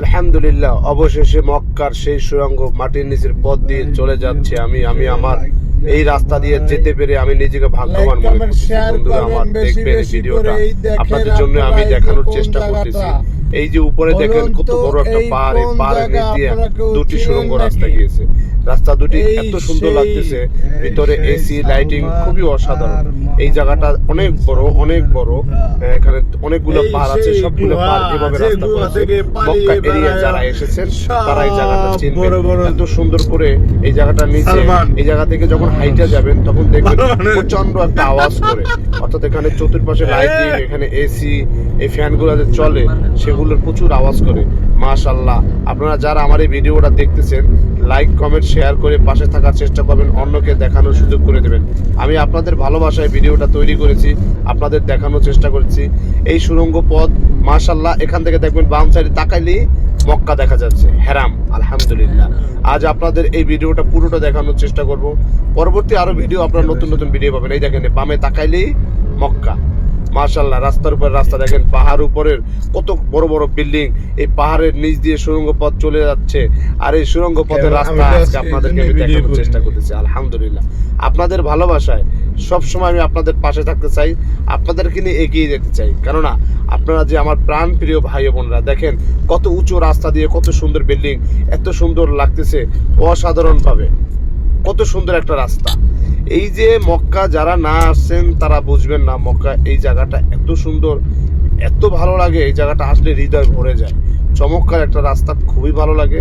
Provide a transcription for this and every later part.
আলহামদুলিল্লাহ, অবশেষে মক্কার সেই সুরঙ্গ মাটির নিচের পথ দিয়ে চলে যাচ্ছে আমি আমি আমার এই রাস্তা দিয়ে যেতে পেরে আমি নিজেকে ভাগ্যবান মনে করছি বন্ধুরা, আমার দেখবেন ভিডিওটা। আপনাদের জন্য আমি দেখানোর চেষ্টা করতেছি। এই যে উপরে দেখেন কত বড় একটা পাহাড় এই পাহাড়ের দিয়ে দুটি সুরঙ্গ রাস্তা গিয়েছে। রাস্তা দুটি এত সুন্দর লাগতেছে ভিতরে এসি লাইটিং খুবই অসাধারণ। এই জায়গাটা অনেক বড় অনেক বড়। এখানে অনেকগুলো পাহাড় আছে সবগুলো পাহাড় এভাবে যে রাস্তা করেছে। মক্কা এরিয়া যারা এসেছেন তারা এই জায়গাটা চিনবেন। বড় বড় এত সুন্দর করে এই জায়গাটার নিচে এই জায়গা থেকে যখন হাইটা যাবেন তখন দেখবেন প্রচণ্ড একটা আওয়াজ করে। অর্থাৎ এখানে চতুর্পাশে লাইটিং এখানে এসি এই ফ্যানগুলো যে চলে সেগুলোর প্রচুর আওয়াজ করে। মাশাল্লাহ আপনারা যারা আমার এই ভিডিওটা দেখতেছেন লাইক কমেন্ট শেয়ার করে পাশে থাকার চেষ্টা করবেন, অন্যকে দেখানোর সুযোগ করে দেবেন। আমি আপনাদের ভালোবাসায় ভিডিওটা তৈরি করেছি, আপনাদের দেখানোর চেষ্টা করেছি। এই সুরঙ্গ পথ মাশাল্লাহ এখান থেকে দেখবেন বাম সাইডে তাকাইলেই মক্কা দেখা যাচ্ছে। হেরাম, আলহামদুলিল্লাহ। আজ আপনাদের এই ভিডিওটা পুরোটা দেখানোর চেষ্টা করব। পরবর্তী আরও ভিডিও আপনারা নতুন নতুন ভিডিও পাবেন। এই দেখেন, বামে তাকাইলেই মক্কা। মার্শাল্লাহ রাস্তার উপর রাস্তা দেখেন পাহাড় উপরের কত বড় বড় বিল্ডিং এই পাহাড়ের নিচ দিয়ে সুরঙ্গ পথ চলে যাচ্ছে। আর এই সুরঙ্গ পথের রাস্তা আজকে আপনাদেরকে আমি দেখানোর চেষ্টা করতেছি আলহামদুলিল্লাহ। আপনাদের ভালোবাসায় সব সময় আমি আপনাদের পাশে থাকতে চাই আপনাদেরকে নিয়ে এগিয়ে যেতে চাই। কেননা আপনারা যে আমার প্রাণ প্রিয় ভাই বোনরা দেখেন কত উঁচু রাস্তা দিয়ে কত সুন্দর বিল্ডিং এত সুন্দর লাগতেছে অসাধারণভাবে। কত সুন্দর একটা রাস্তা। এই যে মক্কা যারা না আসছেন, তারা বুঝবেন না মক্কা এই জায়গাটা এত সুন্দর, এত ভালো লাগে, এই জায়গাটা আসলে হৃদয় ভরে যায়। চমৎকার একটা রাস্তা খুবই ভালো লাগে।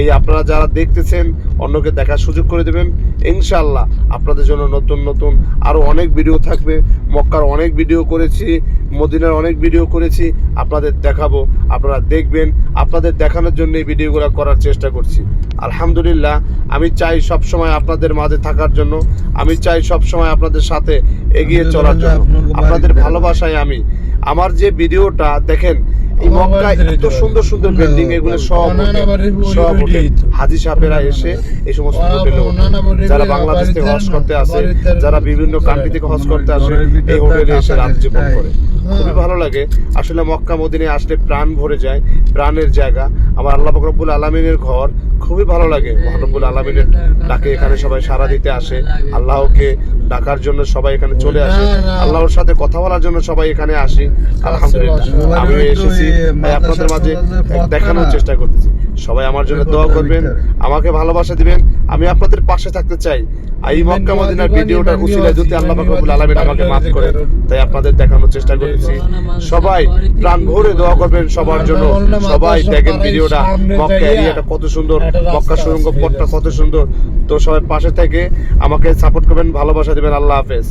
এই আপনারা যারা দেখতেছেন অন্যকে দেখার সুযোগ করে দেবেন। ইনশাল্লাহ আপনাদের জন্য নতুন নতুন আরও অনেক ভিডিও থাকবে। মক্কার অনেক ভিডিও করেছি মদিনার অনেক ভিডিও করেছি আপনাদের দেখাবো আপনারা দেখবেন। আপনাদের দেখানোর জন্য এই ভিডিওগুলো করার চেষ্টা করছি। আলহামদুলিল্লাহ আমি চাই সব সময় আপনাদের মাঝে থাকার জন্য। আমি চাই সব সময় আপনাদের সাথে এগিয়ে চলার জন্য। আপনাদের ভালোবাসায় আমি। আমার যে ভিডিওটা দেখেন এই মক্কায় এত সুন্দর সুন্দর বিল্ডিং এগুলো সব সব হাজি সাহেবেরা এসে এই সমস্ত হোটেলে যারা বাংলাদেশ থেকে হজ করতে আসে যারা বিভিন্ন কান্ট্রি থেকে হজ করতে আসে এই হোটেলে এসে রাত জীবন করে। খুবই ভালো লাগে। আসলে মক্কা মদিনে আসলে প্রাণ ভরে যায় প্রাণের জায়গা। আমার আল্লাহ ফকরবুল আলমিনের ঘর খুবই ভালো লাগে। মহানবুল আলমিনের ডাকে এখানে সবাই সারা দিতে আসে। আল্লাহকে ডাকার জন্য সবাই এখানে চলে আসে। আল্লাহর সাথে কথা বলার জন্য সবাই এখানে আসি। আলহামদুলিল্লাহ। আমি এসেছি। আপনাদের মাঝে দেখানোর চেষ্টা করতেছি। সবাই আমার জন্য দোয়া করবেন আমাকে ভালোবাসা দিবেন। আমি আপনাদের পাশে থাকতে চাই। এই মক্কা মদিনার ভিডিওটার উসিলায় যদি আল্লাহ পাক রব্বুল আলামিন আমাকে মাফ করে তাই আপনাদের দেখানোর চেষ্টা করেছি সবাই প্রাণ ভরে দোয়া করবেন সবার জন্য। সবাই দেখেন ভিডিওটা মক্কা এরিয়াটা কত সুন্দর মক্কা সুরঙ্গ পথটা কত সুন্দর। তো সবাই পাশে থেকে আমাকে সাপোর্ট করবেন ভালোবাসা দিবেন আল্লাহ হাফেজ।